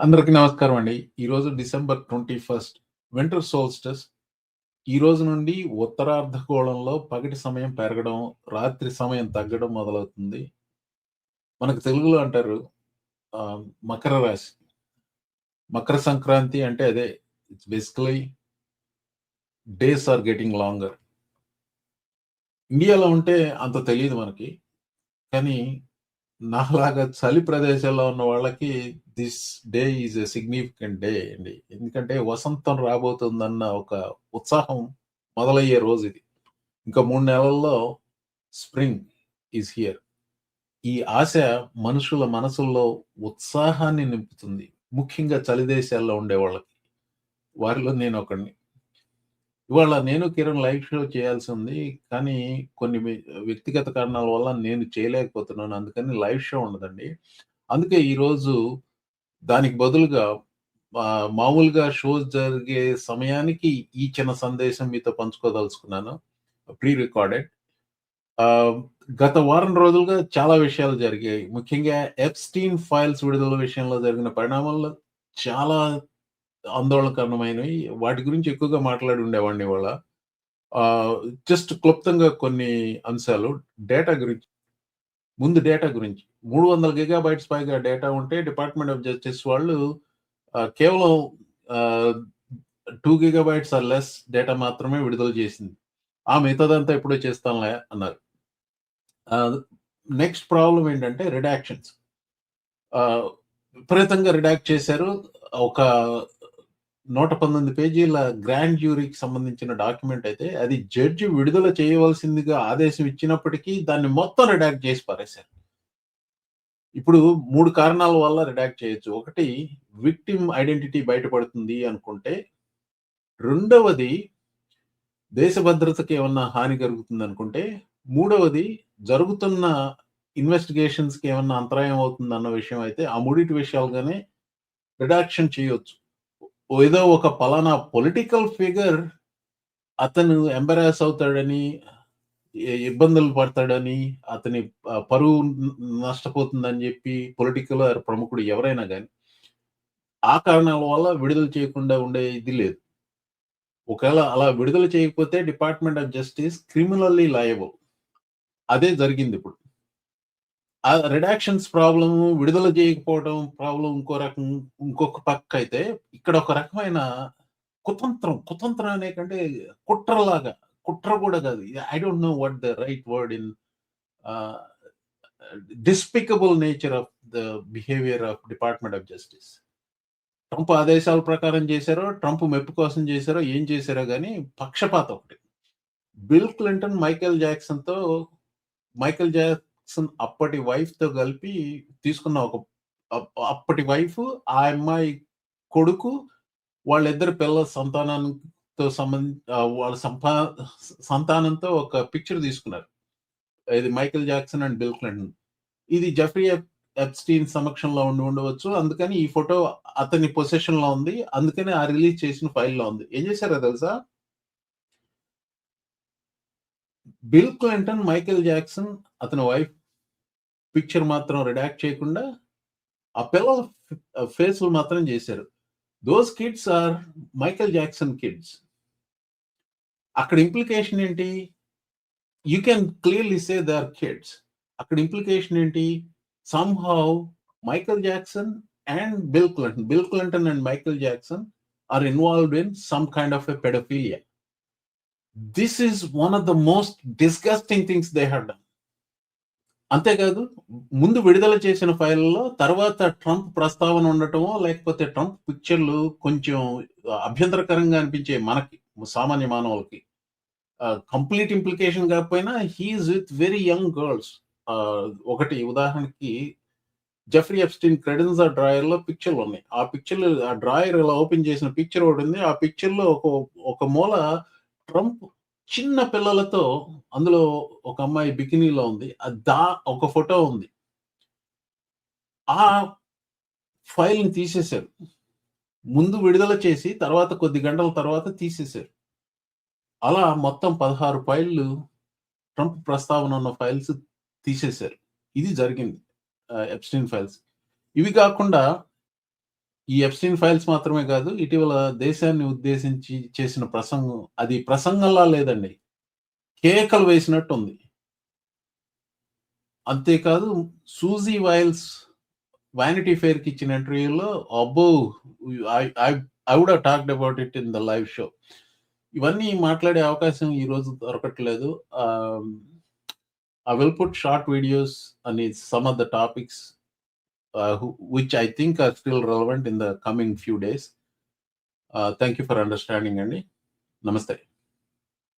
అందరికీ నమస్కారం అండి. ఈరోజు డిసెంబర్ 21 వింటర్ సోల్స్టస్ ఈ రోజు నుండి ఉత్తరార్ధగోళంలో పగటి సమయం పెరగడం, రాత్రి సమయం తగ్గడం మొదలవుతుంది. మనకు తెలుగులో అంటారు మకర రాశి. మకర సంక్రాంతి అంటే అదే. It's basically days are getting longer. ఇండియాలో ఉంటే అంత తెలియదు మనకి. కానీ నాలాగా చలి ప్రదేశాల్లో ఉన్న వాళ్ళకి this day is a significant day అండి. ఎందుకంటే వసంతం రాబోతుందన్న ఒక ఉత్సాహం మొదలయ్యే రోజు ఇది ఇంకా మూడు నెలల్లో స్ప్రింగ్ ఈజ్ హియర్. ఈ ఆశ మనుషుల మనసుల్లో ఉత్సాహాన్ని నింపుతుంది. ముఖ్యంగా చలి దేశాల్లో ఉండే వాళ్ళకి వారిలో నేను ఒకడిని ఇవాళ నేను కిరణ్ లైవ్ షో చేయాల్సి ఉంది. కానీ కొన్ని వ్యక్తిగత కారణాల వల్ల నేను చేయలేకపోతున్నాను. అందుకని లైవ్ షో ఉండదండి. అందుకే ఈరోజు దానికి బదులుగా మామూలుగా షోస్ జరిగే సమయానికి ఈ చిన్న సందేశం మీతో పంచుకోదలుచుకున్నాను. Pre recorded. గత వారం రోజులుగా చాలా విషయాలు జరిగాయి. ముఖ్యంగా ఎప్‌స్టీన్ ఫైల్స్ విడుదల విషయంలో జరిగిన పరిణామాల్లో చాలా ఆందోళనకరమైనవి. వాటి గురించి ఎక్కువగా మాట్లాడి ఉండేవాడిని వాళ్ళ జస్ట్ క్లుప్తంగా కొన్ని అంశాలు. డేటా గురించి. ముందు డేటా గురించి. మూడు వందల గిగా బైట్స్ పైగా డేటా ఉంటే డిపార్ట్మెంట్ ఆఫ్ జస్టిస్ వాళ్ళు కేవలం two gigabytes or less data మాత్రమే విడుదల చేసింది. ఆ మిగతాదంతా ఎప్పుడో చేస్తాంలే అన్నారు. నెక్స్ట్ ప్రాబ్లం ఏంటంటే రిడాక్షన్స్. విపరీతంగా రిడాక్ట్ చేశారు. ఒక 119 పేజీల గ్రాండ్ జ్యూరీకి సంబంధించిన డాక్యుమెంట్ అయితే అది జడ్జి విడుదల చేయవలసిందిగా ఆదేశం ఇచ్చినప్పటికీ దాన్ని మొత్తం రిడాక్ట్ చేసి పారేశారు. ఇప్పుడు మూడు కారణాల వల్ల రిడాక్ట్ చేయొచ్చు. ఒకటి విక్టిమ్ ఐడెంటిటీ బయటపడుతుంది అనుకుంటే. రెండవది దేశ భద్రతకి ఏమన్నా హాని కలుగుతుందనుకుంటే. మూడవది జరుగుతున్న ఇన్వెస్టిగేషన్స్‌కి ఏమన్నా అంతరాయం అవుతుందన్న విషయం అయితే ఆ మూడిటి విషయాలుగానే రిడాక్షన్ చేయొచ్చు. ఏదో ఒక పలానా పొలిటికల్ ఫిగర్ అతను ఎంబరాస్ అవుతాడని, ఇబ్బందులు పడతాడని, అతని పరువు నష్టపోతుందని చెప్పి పొలిటికల్ ఆర్ ప్రముఖుడు ఎవరైనా కానీ ఆ కారణాల వల్ల విడుదల చేయకుండా ఉండే ఇది లేదు. ఒకవేళ అలా విడుదల చేయకపోతే department of justice criminally liable. అదే జరిగింది ఇప్పుడు ఆ రిడాక్షన్స్ ప్రాబ్లం విడుదల చేయకపోవడం ప్రాబ్లం ఇంకో రకం ఇంకొక పక్క అయితే ఇక్కడ ఒక రకమైన కుతంత్రం, కుతంత్రం అనే కంటే కుట్రలాగా, కుట్ర కూడా కాదు. I don't know what the right word in despicable nature of the behaviour of department of justice. Trump ఆదేశాల ప్రకారం చేశారో, ట్రంప్ మెప్పు కోసం చేశారో, ఏం చేశారో కానీ పక్షపాతం ఒకటి. బిల్ క్లింటన్, మైకేల్ జాక్సన్‌తో మైకేల్ జాక్ అప్పటి వైఫ్‌తో కలిపి తీసుకున్న ఒక అప్పటి వైఫ్, ఆ అమ్మాయి కొడుకు, వాళ్ళిద్దరు పిల్లల సంతానంతో సంబంధి వాళ్ళ సంపా సంతానంతో ఒక పిక్చర్ తీసుకున్నారు. ఇది Michael Jackson and Bill Clinton. ఇది జఫ్రీ ఎప్‌స్టీన్ సమక్షంలో ఉండి ఉండవచ్చు. అందుకని ఈ ఫోటో అతని పొసెషన్‌లో ఉంది. అందుకని ఆ రిలీజ్ చేసిన ఫైల్‌లో ఉంది. ఏం చేశారో తెలుసా? బిల్ క్లింటన్, మైకేల్ జాక్సన్ అతని వైఫ్ పిక్చర్ మాత్రం రిడాక్ట్ చేయకుండా, ఆ పిల్లల ఫేస్లు మాత్రం చేశారు. Those kids are Michael Jackson kids. అక్కడ ఇంప్లికేషన్ ఏంటి? You can clearly say they are kids. అక్కడ ఇంప్లికేషన్ ఏంటి? Somehow Michael Jackson and Bill Clinton, Bill Clinton and Michael Jackson are involved in some kind of a pedophilia. This is one of the most disgusting things they have done. అంతేకాదు ముందు విడుదల చేసిన ఫైల్‌లో తర్వాత Trump ప్రస్తావన ఉండటమో, లేకపోతే Trump పిక్చర్‌లు కొంచెం అభ్యంతరకరంగా అనిపించే మనకి సామాన్య మానవులకి. కంప్లీట్ ఇంప్లికేషన్ కాకపోయినా he is with very young girls. ఒకటి ఉదాహరణకి జెఫ్రీ ఎప్‌స్టీన్ క్రెడెన్సా డ్రాయర్‌లో పిక్చర్‌లున్నాయి. ఆ పిక్చర్‌లు ఆ డ్రాయర్ ఇలా ఓపెన్ చేసిన పిక్చర్ ఒకటి ఉంది ఆ పిక్చర్‌లో ఒక ఒక మూల ట్రంప్ చిన్న పిల్లలతో అందులో ఒక అమ్మాయి బికినీలో ఉంది. దా ఒక ఫోటో ఉంది. ఆ ఫైల్‌ని తీసేశారు. ముందు విడుదల చేసి తర్వాత కొద్ది గంటల తర్వాత తీసేశారు. అలా మొత్తం పదహారు ఫైళ్ళు ట్రంప్ ప్రస్తావన ఉన్న ఫైల్స్ తీసేశారు. ఇది జరిగింది. ఆహ్, ఎప్‌స్టీన్ ఫైల్స్. ఇవి కాకుండా ఈ ఎప్స్టీన్ ఫైల్స్ మాత్రమే కాదు ఇటీవల దేశాన్ని ఉద్దేశించి చేసిన ప్రసంగం అది ప్రసంగంలా లేదండి. కేకలు వేసినట్టు ఉంది అంతేకాదు సూజీ వైల్స్ వ్యానిటీ ఫేర్కి ఇచ్చిన ఇంటర్వ్యూలో అబ్బో I would talked about it in the live show. ఇవన్నీ మాట్లాడే అవకాశం ఈ రోజు దొరకట్లేదు. I will put short videos అని some of the topics Uh, which I think are still relevant in the coming few days. Uh, thank you for understanding, Andy. Namaste.